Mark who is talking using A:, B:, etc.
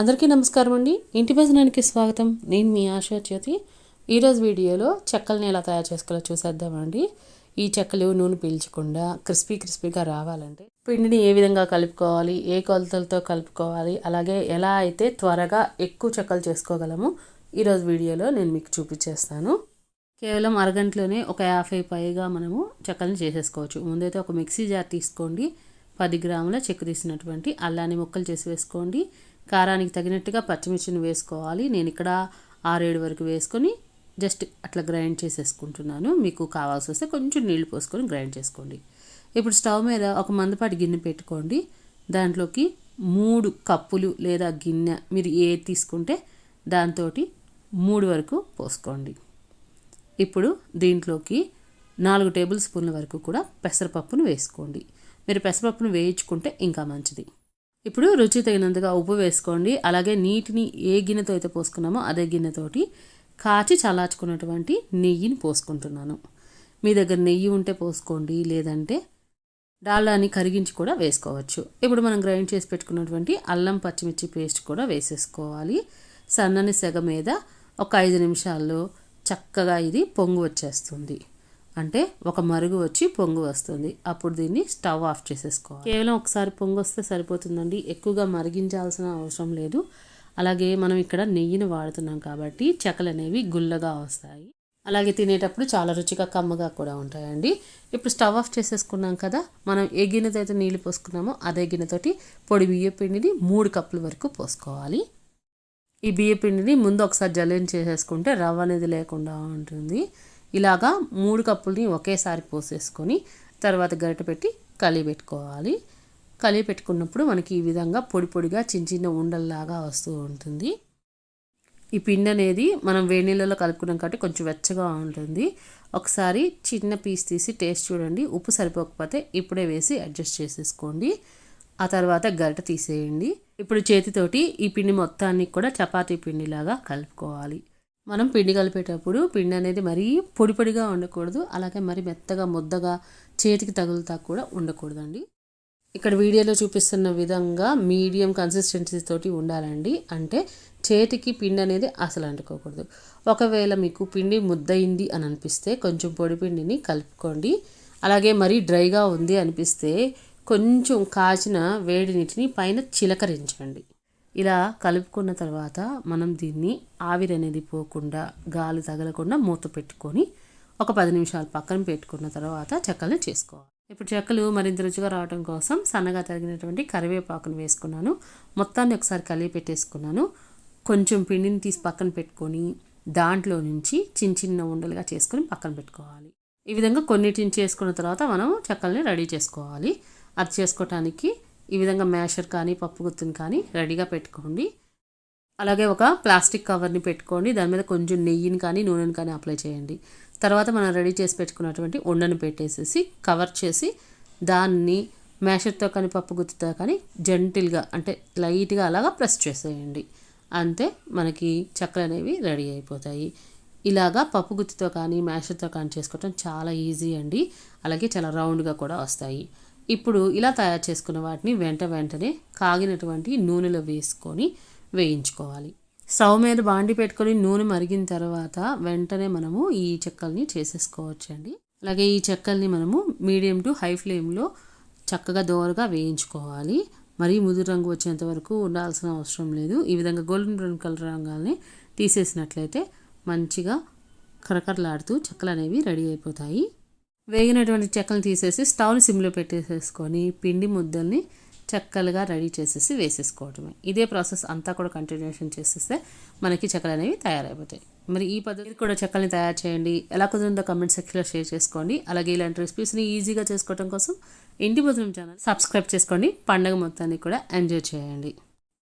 A: అందరికీ నమస్కారం అండి. ఇంటి భజనానికి స్వాగతం. నేను మీ ఆశా జ్యోతి. ఈరోజు వీడియోలో చెక్కల్ని ఎలా తయారు చేసుకోవాలో చూసేద్దామండి ఈ చెక్కలు నూనె పీల్చకుండా క్రిస్పీ క్రిస్పీగా రావాలంటే పిండిని ఏ విధంగా కలుపుకోవాలి ఏ కొలతలతో కలుపుకోవాలి అలాగే ఎలా అయితే త్వరగా ఎక్కువ చెక్కలు చేసుకోగలము ఈరోజు వీడియోలో నేను మీకు చూపించేస్తాను. కేవలం అరగంటలోనే ఒక యాభై పైగా మనము చెక్కలను చేసేసుకోవచ్చు. ముందైతే ఒక మిక్సీ జార్ తీసుకోండి. పది గ్రాముల చెక్కు తీసినటువంటి అల్లాన్ని ముక్కలు చేసి వేసుకోండి. కారానికి తగినట్టుగా పచ్చిమిర్చిని వేసుకోవాలి. నేను ఇక్కడ ఆరేడు వరకు వేసుకొని జస్ట్ అట్లా గ్రైండ్ చేసేసుకుంటున్నాను. మీకు కావాల్సి వస్తే కొంచెం నీళ్ళు పోసుకొని గ్రైండ్ చేసుకోండి. ఇప్పుడు స్టవ్ మీద ఒక మందపాటి గిన్నె పెట్టుకోండి. దాంట్లోకి మూడు కప్పులు లేదా గిన్నె మీరు ఏ తీసుకుంటే దాంతో మూడు వరకు పోసుకోండి. ఇప్పుడు దీంట్లోకి నాలుగు టేబుల్ స్పూన్ల వరకు కూడా పెసరపప్పును వేసుకోండి. మీరు పెసరపప్పును వేయించుకుంటే ఇంకా మంచిది. ఇప్పుడు రుచి తగినంతగా ఉప్పు వేసుకోండి. అలాగే నీటిని ఏ గిన్నెతో అయితే పోసుకున్నామో అదే గిన్నెతోటి కాచి చల్లార్చుకున్నటువంటి నెయ్యిని పోసుకుంటున్నాను. మీ దగ్గర నెయ్యి ఉంటే పోసుకోండి లేదంటే డాల్డాని కరిగించి కూడా వేసుకోవచ్చు. ఇప్పుడు మనం గ్రైండ్ చేసి పెట్టుకున్నటువంటి అల్లం పచ్చిమిర్చి పేస్ట్ కూడా వేసేసుకోవాలి. సన్నని సెగ మీద ఒక ఐదు నిమిషాల్లో చక్కగా ఇది పొంగు వచ్చేస్తుంది. అంటే ఒక మరుగు వచ్చి పొంగు వస్తుంది. అప్పుడు దీన్ని స్టవ్ ఆఫ్ చేసేసుకోవాలి. కేవలం ఒకసారి పొంగు వస్తే సరిపోతుందండి. ఎక్కువగా మరిగించాల్సిన అవసరం లేదు. అలాగే మనం ఇక్కడ నెయ్యిని వాడుతున్నాం కాబట్టి చెక్కలు అనేవి గుల్లగా వస్తాయి. అలాగే తినేటప్పుడు చాలా రుచిగా కమ్మగా కూడా ఉంటాయండి. ఇప్పుడు స్టవ్ ఆఫ్ చేసేసుకున్నాం కదా మనం ఏ గిన్నెతో అయితే నీళ్ళు పోసుకున్నామో అదే గిన్నెతోటి పొడి బియ్య పిండిని మూడు కప్పుల వరకు పోసుకోవాలి. ఈ బియ్య పిండిని ముందు ఒకసారి జల్లెన్ చేసేసుకుంటే రవ్వ అనేది లేకుండా ఉంటుంది. ఇలాగా మూడు కప్పుల్ని ఒకేసారి పోసేసుకొని తర్వాత గరిట పెట్టి కలిగి పెట్టుకోవాలి. కలిగి పెట్టుకున్నప్పుడు మనకి ఈ విధంగా పొడి పొడిగా చిన్న చిన్న ఉండల్లాగా వస్తూ ఉంటుంది. ఈ పిండి అనేది మనం వేడి నీళ్ళలో కలుపుకున్నాం కాబట్టి కొంచెం వెచ్చగా ఉంటుంది. ఒకసారి చిన్న పీస్ తీసి టేస్ట్ చూడండి. ఉప్పు సరిపోకపోతే ఇప్పుడే వేసి అడ్జస్ట్ చేసేసుకోండి. ఆ తర్వాత గరిట తీసేయండి. ఇప్పుడు చేతితోటి ఈ పిండి మొత్తాన్ని కూడా చపాతీ పిండిలాగా కలుపుకోవాలి. మనం పిండి కలిపేటప్పుడు పిండి అనేది మరీ పొడి పొడిగా ఉండకూడదు అలాగే మరి మెత్తగా ముద్దగా చేతికి తగులుతా కూడా ఉండకూడదండి. ఇక్కడ వీడియోలో చూపిస్తున్న విధంగా మీడియం కన్సిస్టెన్సీ తోటి ఉండాలండి. అంటే చేతికి పిండి అనేది అసలు అంటుకోకూడదు. ఒకవేళ మీకు పిండి ముద్దయింది అని అనిపిస్తే కొంచెం పొడి పిండిని కలుపుకోండి. అలాగే మరీ డ్రైగా ఉంది అనిపిస్తే కొంచెం కాచిన వేడి నీటిని పైన చిలకరించండి. ఇలా కలుపుకున్న తర్వాత మనం దీన్ని ఆవిరి అనేది పోకుండా గాలి తగలకుండా మూత పెట్టుకొని ఒక పది నిమిషాలు పక్కన పెట్టుకున్న తర్వాత చెక్కలను చేసుకోవాలి. ఇప్పుడు చెక్కలు మరింత రుచిగా రావడం కోసం సన్నగా తరిగినటువంటి కరివేపాకును వేసుకున్నాను. మొత్తాన్ని ఒకసారి కలిపి పెట్టేసుకున్నాను. కొంచెం పిండిని తీసి పక్కన పెట్టుకొని దాంట్లో నుంచి చిన్న చిన్న ఉండలుగా చేసుకొని పక్కన పెట్టుకోవాలి. ఈ విధంగా కొన్నిటిని చేసుకున్న తర్వాత మనం చెక్కల్ని రెడీ చేసుకోవాలి. అది చేసుకోవటానికి ఈ విధంగా మ్యాషర్ కానీ పప్పు గుత్తుని కానీ రెడీగా పెట్టుకోండి. అలాగే ఒక ప్లాస్టిక్ కవర్ని పెట్టుకోండి. దాని మీద కొంచెం నెయ్యిని కానీ నూనెని కానీ అప్లై చేయండి. తర్వాత మనం రెడీ చేసి పెట్టుకున్నటువంటి ఉండను పెట్టేసేసి కవర్ చేసి దాన్ని మ్యాషర్తో కానీ పప్పు గుత్తుతో కానీ జెంటిల్గా అంటే లైట్గా అలాగా ప్రెస్ చేసేయండి. అంతే మనకి చెక్కలు అనేవి రెడీ అయిపోతాయి. ఇలాగా పప్పు గుత్తితో కానీ మ్యాషర్తో కానీ చేసుకోవటం చాలా ఈజీ అండి. అలాగే చాలా రౌండ్గా కూడా వస్తాయి. ఇప్పుడు ఇలా తయారు చేసుకున్న వాటిని వెంట వెంటనే కాగినటువంటి నూనెలో వేసుకొని వేయించుకోవాలి. స్టవ్ మీద బాండి పెట్టుకొని నూనె మరిగిన తర్వాత వెంటనే మనము ఈ చెక్కల్ని చేసేసుకోవచ్చండి. అలాగే ఈ చెక్కల్ని మనము మీడియం టు హై ఫ్లేమ్లో చక్కగా దోరగా వేయించుకోవాలి. మరీ ముదురు రంగు వచ్చేంత వరకు ఉండాల్సిన అవసరం లేదు. ఈ విధంగా గోల్డెన్ బ్రౌన్ కలర్ రంగాల్ని తీసేసినట్లయితే మంచిగా కరకరలాడుతూ చెక్కలు అనేవి రెడీ అయిపోతాయి. వేగినటువంటి చెక్కలను తీసేసి స్టవ్ని సిమ్లో పెట్టేసేసుకొని పిండి ముద్దల్ని చెక్కలుగా రెడీ చేసేసి వేసేసుకోవటమే ఇదే ప్రాసెస్ అంతా కూడా కంటిన్యూషన్ చేసేస్తే మనకి చెక్కలు అనేవి తయారైపోతాయి. మరి ఈ పద్ధతి కూడా చెక్కల్ని తయారు చేయండి. ఎలా కుదిరిందో కమెంట్ సెక్షన్లో షేర్ చేసుకోండి. అలాగే ఇలాంటి రెసిపీస్ని ఈజీగా చేసుకోవడం కోసం ఇంటి భోజనం ఛానల్ సబ్స్క్రైబ్ చేసుకోండి. పండగ మొత్తాన్ని కూడా ఎంజాయ్ చేయండి.